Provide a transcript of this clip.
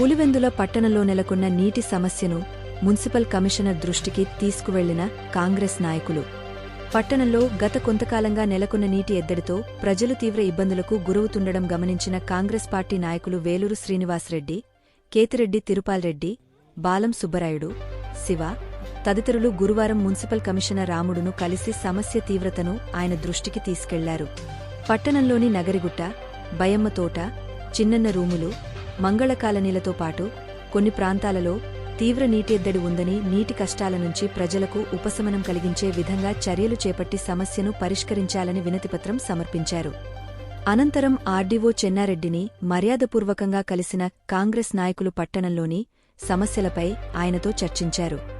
పులివెందుల పట్టణంలో నెలకొన్న నీటి సమస్యను మున్సిపల్ కమిషనర్ దృష్టికి తీసుకువెళ్ళిన కాంగ్రెస్ నాయకులు. పట్టణంలో గత కొంతకాలంగా నెలకొన్న నీటి ఎద్దడితో ప్రజలు తీవ్ర ఇబ్బందులకు గురవుతుండడం గమనించిన కాంగ్రెస్ పార్టీ నాయకులు వేలూరు శ్రీనివాసరెడ్డి కేతిరెడ్డి తిరుపాల్రెడ్డి బాలం సుబ్బరాయుడు శివ తదితరులు గురువారం మున్సిపల్ కమిషనర్ రాముడును కలిసి సమస్య తీవ్రతను ఆయన దృష్టికి తీసుకెళ్ళారు. పట్టణంలోని నగరిగుట్ట బయమ్మతోట చిన్నన్న రూములు మంగళ కాలనీలతో పాటు కొన్ని ప్రాంతాలలో తీవ్ర నీటెద్దడి ఉందని నీటి కష్టాల నుంచి ప్రజలకు ఉపశమనం కలిగించే విధంగా చర్యలు చేపట్టి సమస్యను పరిష్కరించాలని వినతిపత్రం సమర్పించారు. అనంతరం ఆర్డీఓ చెన్నారెడ్డిని మర్యాదపూర్వకంగా కలిసిన కాంగ్రెస్ నాయకులు పట్టణంలోని సమస్యలపై ఆయనతో చర్చించారు.